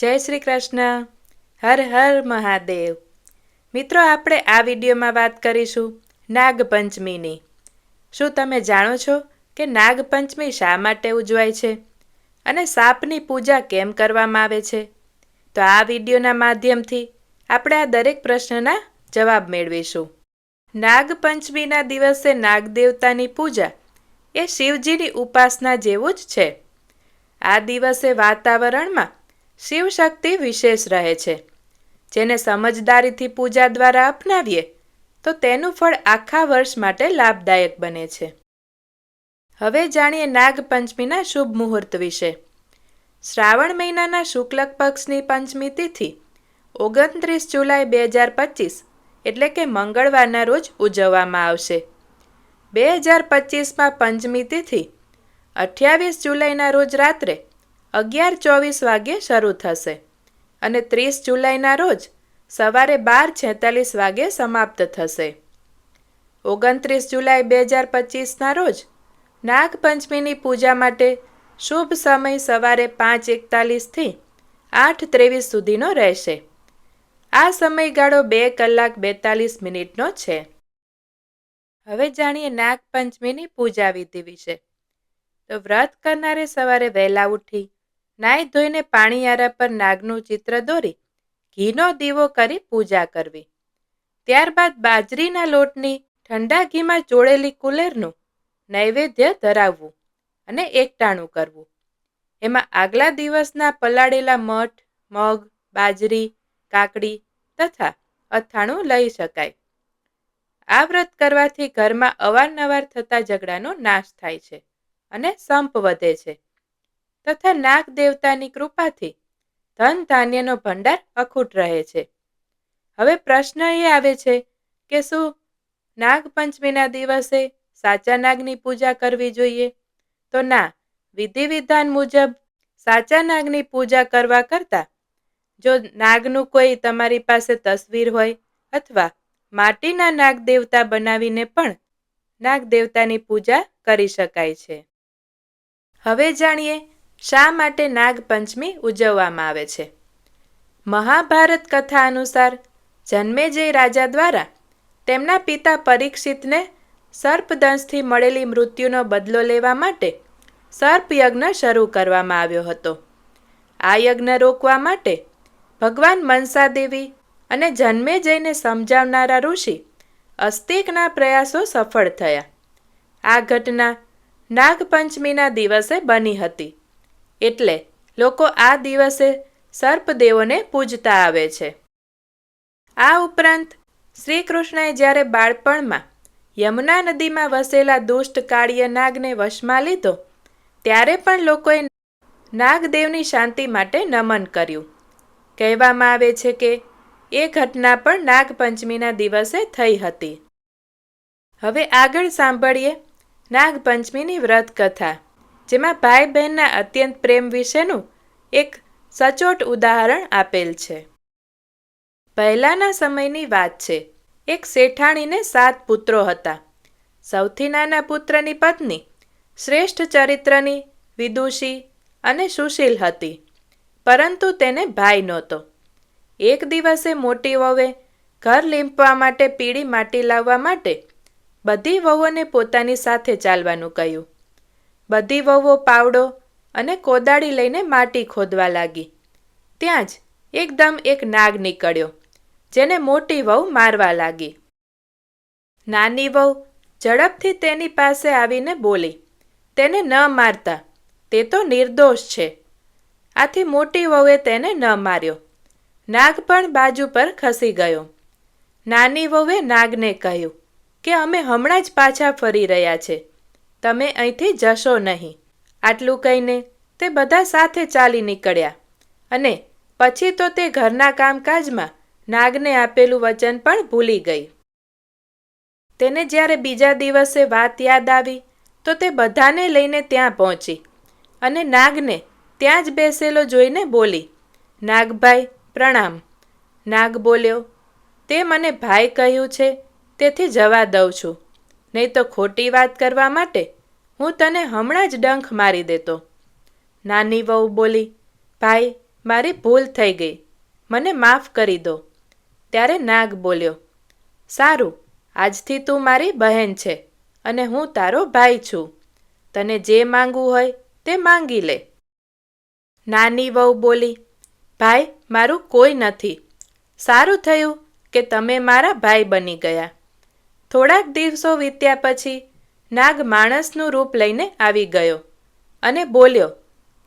જય શ્રી કૃષ્ણ. હર હર મહાદેવ. મિત્રો, આપણે આ વિડીયોમાં વાત કરીશું નાગપંચમીની. શું તમે જાણો છો કે નાગપંચમી શા માટે ઉજવાય છે અને સાપની પૂજા કેમ કરવામાં આવે છે? તો આ વિડીયોના માધ્યમથી આપણે આ દરેક પ્રશ્નના જવાબ મેળવીશું. નાગપંચમીના દિવસે નાગદેવતાની પૂજા એ શિવજીની ઉપાસના જેવું જ છે. આ દિવસે વાતાવરણમાં શિવશક્તિ વિશેષ રહે છે. જેને સમજદારીથી પૂજા દ્વારા અપનાવીએ, તો તેનું ફળ આખા વર્ષ માટે લાભદાયક બને છે. હવે જાણીએ નાગપંચમીના શુભ મુહૂર્ત વિશે. શ્રાવણ મહિનાના શુક્લ પક્ષની પંચમી તિથિ, ઓગણત્રીસ જુલાઈ બે હજાર પચીસ, એટલે કે મંગળવારના રોજ ઉજવવામાં આવશે. બે હજાર પચીસમાં પંચમી તિથિ, અઠ્યાવીસ જુલાઈના રોજ રાત્રે અગિયાર ચોવીસ વાગ્યે શરૂ થશે અને ત્રીસ જુલાઈના રોજ સવારે બાર છેતાલીસ વાગ્યે સમાપ્ત થશે. ઓગણત્રીસ જુલાઈ બે હજાર પચીસના રોજ નાગપંચમીની પૂજા માટે શુભ સમય સવારે પાંચ એકતાલીસથી આઠ ત્રેવીસ સુધીનો રહેશે. આ સમયગાળો બે કલાક બેતાલીસ મિનિટનો છે. હવે જાણીએ નાગપંચમીની પૂજા વિધિ વિશે. તો વ્રત કરનારે સવારે વહેલા ઉઠી નાહી ધોઈને પાણીયારા પર નાગનું ચિત્ર દોરી, ઘીનો દીવો કરી પૂજા કરવી. ત્યારબાદ બાજરીના લોટની ઠંડા ઘીમાં ચોળેલી કુલેરનું નૈવેદ્ય ધરાવવું અને એકટાણું કરવું. એમાં આગલા દિવસના પલાળેલા મઠ, મગ, બાજરી, કાકડી તથા અથાણું લઈ શકાય. આ વ્રત કરવાથી ઘરમાં અવારનવાર થતા ઝઘડાનો નાશ થાય છે અને સંપ વધે છે. તથા નાગ દેવતાની કૃપાથી ધન ધાન્યનો ભંડાર અખૂટ રહે છે. હવે પ્રશ્ન એ આવે છે કે શું નાગપંચમીના દિવસે સાચા નાગની પૂજા કરવી જોઈએ? તો ના વિધિ વિધાન મુજબ સાચા નાગની પૂજા કરવા કરતાં જો નાગનું કોઈ તમારી પાસે તસવીર હોય અથવા માટીના નાગ દેવતા બનાવીને પણ નાગ દેવતાની પૂજા કરી શકાય છે. હવે જાણીએ શા માટે નાગપંચમી ઉજવવામાં આવે છે? મહાભારત કથા અનુસાર જન્મેજય રાજા દ્વારા તેમના પિતા પરીક્ષિતને સર્પદંશથી મળેલી મૃત્યુનો બદલો લેવા માટે સર્પયજ્ઞ શરૂ કરવામાં આવ્યો હતો. આ યજ્ઞ રોકવા માટે ભગવાન મનસાદેવી અને જન્મેજયને સમજાવનારા ઋષિ અસ્તિકના પ્રયાસો સફળ થયા. આ ઘટના નાગપંચમીના દિવસે બની હતી. એટલે લોકો આ દિવસે સર્પદેવોને પૂજતા આવે છે. આ ઉપરાંત શ્રી કૃષ્ણએ જ્યારે બાળપણમાં યમુના નદીમાં વસેલા દુષ્ટ કાળીય નાગને વશમાં લીધો, ત્યારે પણ લોકોએ નાગદેવની શાંતિ માટે નમન કર્યું. કહેવામાં આવે છે કે એ ઘટના પણ નાગપંચમીના દિવસે થઈ હતી. હવે આગળ સાંભળીએ નાગપંચમીની વ્રત કથા જેમાં ભાઈ બહેનના અત્યંત પ્રેમ વિશેનું એક સચોટ ઉદાહરણ આપેલ છે. પહેલાના સમયની વાત છે. એક શેઠાણીને સાત પુત્રો હતા. સૌથી નાના પુત્રની પત્ની, શ્રેષ્ઠ ચરિત્રની વિદુષી અને સુશીલ હતી. પરંતુ તેને ભાઈ નહોતો. એક દિવસે મોટી વહુએ ઘર લીંપવા માટે પીળી માટી લાવવા માટે બધી વહુઓને પોતાની સાથે ચાલવાનું કહ્યું. બધી વહુઓ પાવડો અને કોદાળી લઈને માટી ખોદવા લાગી. ત્યાં જ એકદમ એક નાગ નીકળ્યો, જેને મોટી વહુ મારવા લાગી. નાની વહુ ઝડપથી તેની પાસે આવીને બોલી, તેને ન મારતા, તે તો નિર્દોષ છે. આથી મોટી વહુએ તેને ન માર્યો. નાગ પણ બાજુ પર ખસી ગયો. નાની વહુએ નાગને કહ્યું કે, અમે હમણાં જ પાછા ફરી રહ્યા છે. તમે અહીંથી જશો નહીં. આટલું કહીને તે બધા સાથે ચાલી નીકળ્યા અને પછી તો તે ઘરના કામકાજમાં નાગને આપેલું વચન પણ ભૂલી ગઈ. તેને જ્યારે બીજા દિવસે વાત યાદ આવી તો તે બધાને લઈને ત્યાં પહોંચી અને નાગને ત્યાં જ બેસેલો જોઈને બોલી, નાગભાઈ, પ્રણામ. નાગ બોલ્યો, તે મને ભાઈ કહ્યું છે, તેથી જવા દઉં છું. નહીં તો ખોટી વાત કરવા માટે હું તને હમણાં જ ડંખ મારી દેતો. નાની વહુ બોલી, ભાઈ, મારી ભૂલ થઈ ગઈ. મને માફ કરી દો. ત્યારે નાગ બોલ્યો, સારું, આજથી તું મારી બહેન છે અને હું તારો ભાઈ છું. તને જે માંગવું હોય તે માંગી લે. નાની વહુ બોલી, ભાઈ, મારું કોઈ નથી. સારું થયું કે તમે મારા ભાઈ બની ગયા. થોડાક દિવસો વીત્યા પછી નાગ માણસનું રૂપ લઈને આવી ગયો અને બોલ્યો,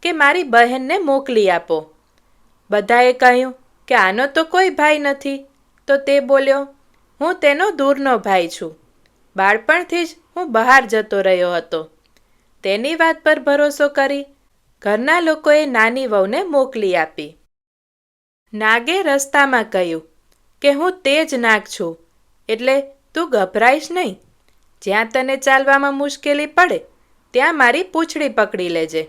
કે મારી બહેનને મોકલી આપો. બધાએ કહ્યું, કે આનો તો કોઈ ભાઈ નથી. તો તે બોલ્યો, હું તેનો દૂરનો ભાઈ છું. બાળપણથી જ હું બહાર જતો રહ્યો હતો. તેની વાત પર ભરોસો કરી ઘરના લોકોએ નાની વહુને મોકલી આપી. નાગે રસ્તામાં કહ્યું, કે હું તે જ નાગ છું, એટલે તું ગભરાઈશ નહીં. જ્યાં તને ચાલવામાં મુશ્કેલી પડે, ત્યાં મારી પૂંછડી પકડી લેજે.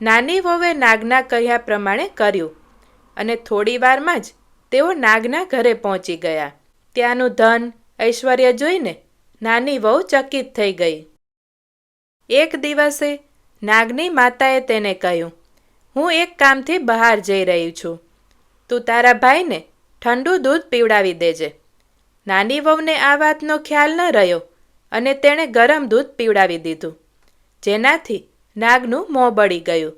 નાની વહુએ નાગના કહ્યા પ્રમાણે કર્યું અને થોડી વારમાં જ તેઓ નાગના ઘરે પહોંચી ગયા. ત્યાંનું ધન, ઐશ્વર્ય જોઈને નાની વહુ ચકિત થઈ ગઈ. એક દિવસે નાગની માતાએ તેને કહ્યું, હું એક કામથી બહાર જઈ રહી છું. તું તારા ભાઈને ઠંડુ દૂધ પીવડાવી દેજે. નાની વહુને આ વાતનો ખ્યાલ ન રહ્યો. અને તેણે ગરમ દૂધ પીવડાવી દીધું. જેનાથી નાગનું મોં બળી ગયું.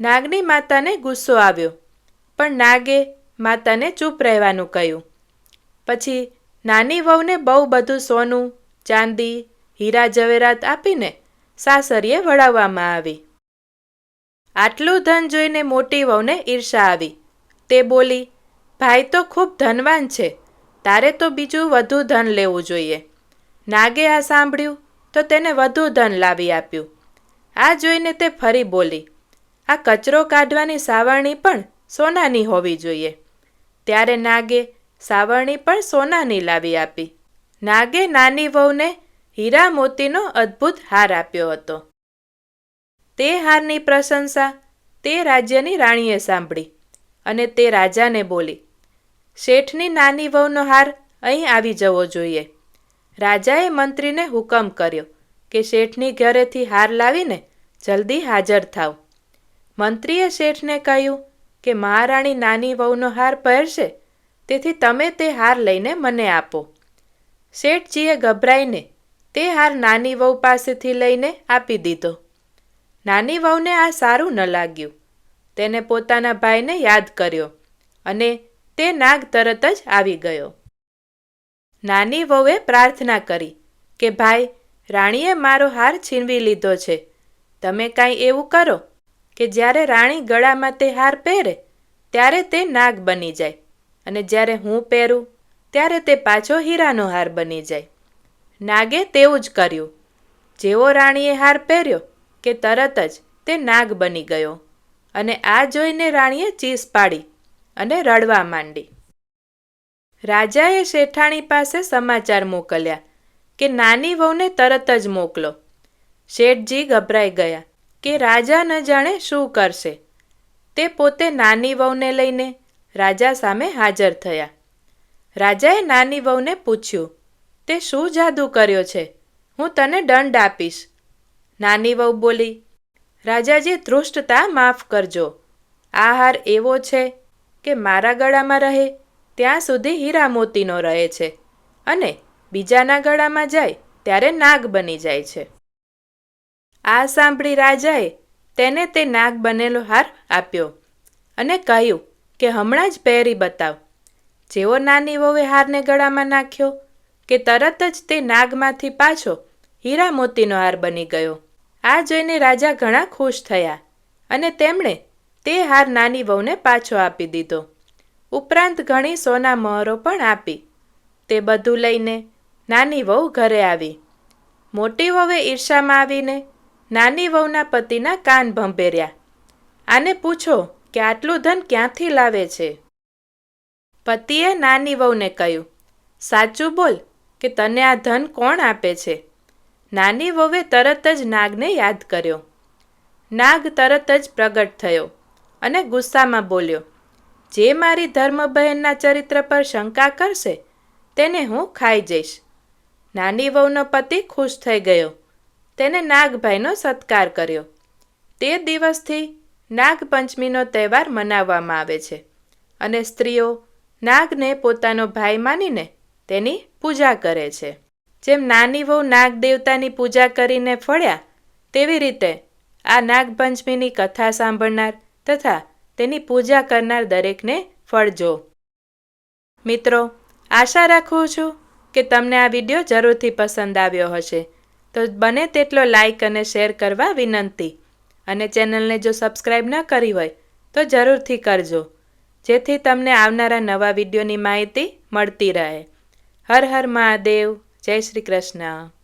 નાગની માતાને ગુસ્સો આવ્યો, પણ નાગે માતાને ચૂપ રહેવાનું કહ્યું. પછી નાની વહુને બહુ બધું સોનું, ચાંદી, હીરા જવેરાત આપીને સાસરીએ વળાવવામાં આવી. આટલું ધન જોઈને મોટી વહુને ઈર્ષા આવી. તે બોલી, ભાઈ તો ખૂબ ધનવાન છે. તારે તો બીજું વધુ ધન લેવું જોઈએ. નાગે આ સાંભળ્યું? તો તેને વધુ ધન લાવી આપ્યું. આ જોઈને તે ફરી બોલી, આ કચરો કાઢવાની સાવરણી પણ સોનાની હોવી જોઈએ. ત્યારે નાગે સાવરણી પણ સોનાની લાવી આપી. નાગે નાની વહુને હીરા મોતીનો અદ્ભુત હાર આપ્યો હતો. તે હારની પ્રશંસા તે રાજ્યની રાણીએ સાંભળી અને તે રાજાને બોલી, શેઠની નાની વહુનો હાર અહીં આવી જવો જોઈએ. રાજાએ મંત્રીને હુકમ કર્યો કે શેઠની ઘરેથી હાર લાવીને જલ્દી હાજર થાવ. મંત્રીએ શેઠને કહ્યું કે મહારાણી નાની વહુનો હાર પહેરશે, તેથી તમે તે હાર લઈને મને આપો. શેઠજીએ ગભરાઈને તે હાર નાની વહુ પાસેથી લઈને આપી દીધો. નાની વહુને આ સારું ન લાગ્યું. તેને પોતાના ભાઈને યાદ કર્યો અને તે નાગ તરત જ આવી ગયો. નાની વહુએ પ્રાર્થના કરી કે, ભાઈ, રાણીએ મારો હાર છીનવી લીધો છે. તમે કાંઈ એવું કરો કે જ્યારે રાણી ગળામાં તે હાર પહેરે, ત્યારે તે નાગ બની જાય. અને જ્યારે હું પહેરું, ત્યારે તે પાછો હીરાનો હાર બની જાય. નાગે તેવું જ કર્યું. જેવો રાણીએ હાર પહેર્યો કે તરત જ તે નાગ બની ગયો. અને આ જોઈને રાણીએ ચીસ પાડી અને રડવા માંડી. રાજાએ શેઠાણી પાસે સમાચાર મોકલ્યા કે નાની વહુને તરત જ મોકલો. શેઠજી ગભરાઈ ગયા કે રાજા ન જાણે શું કરશે. તે પોતે નાની વહુને લઈને રાજા સામે હાજર થયા. રાજાએ નાની વહુને પૂછ્યું, તે શું જાદુ કર્યો છે? હું તને દંડ આપીશ. નાની વહુ બોલી, રાજાજી, ધૃષ્ટતા માફ કરજો. આ હાર એવો છે કે મારા ગળામાં રહે ત્યાં સુધી હીરા મોતીનો રહે છે અને બીજાના ગળામાં જાય ત્યારે નાગ બની જાય છે. આ સાંભળી રાજાએ તેને તે નાગ બનેલો હાર આપ્યો અને કહ્યું કે હમણાં જ પહેરી બતાવ. જેવો નાની વહુએ હારને ગળામાં નાખ્યો કે તરત જ તે નાગમાંથી પાછો હીરા મોતીનો હાર બની ગયો. આ જોઈને રાજા ઘણા ખુશ થયા અને તેમણે તે હાર નાની વહુને પાછો આપી દીધો. ઉપરાંત ઘણી સોના મહોરો પણ આપી. તે બધું લઈને નાની વહુ ઘરે આવી. મોટી વહુએ ઈર્ષામાં આવીને નાની વહુના પતિના કાન ભંભેર્યા. આને પૂછો કે આટલું ધન ક્યાંથી લાવે છે? પતિએ નાની વહુને કહ્યું, સાચું બોલ કે તને આ ધન કોણ આપે છે? નાની વહુએ તરત જ નાગને યાદ કર્યો. નાગ તરત જ પ્રગટ થયો અને ગુસ્સામાં બોલ્યો જે મારી ધર્મબહેનના ચરિત્ર પર શંકા કરશે, તેને હું ખાઈ જઈશ. નાની વહુનો પતિ ખુશ થઈ ગયો. તેને નાગભાઈનો સત્કાર કર્યો. તે દિવસથી નાગપંચમીનો તહેવાર મનાવવામાં આવે છે અને સ્ત્રીઓ નાગને પોતાનો ભાઈ માનીને તેની પૂજા કરે છે. જેમ નાની વહુ નાગ દેવતાની પૂજા કરીને ફળ્યા, તેવી રીતે આ નાગપંચમીની કથા સાંભળનાર તથા તેની પૂજા કરનાર દરેકને ફળજો મિત્રો, આશા રાખું છું કે તમને આ વીડિયો જરૂરથી પસંદ આવ્યો હશે. તો બને તેટલો લાઈક અને શેર કરવા વિનંતી. અને ચેનલને જો સબસ્ક્રાઈબ ન કરી હોય, તો જરૂરથી કરજો. જેથી તમને આવનારા નવા વિડીયોની માહિતી મળતી રહે. હર હર મહાદેવ. જય શ્રી કૃષ્ણ.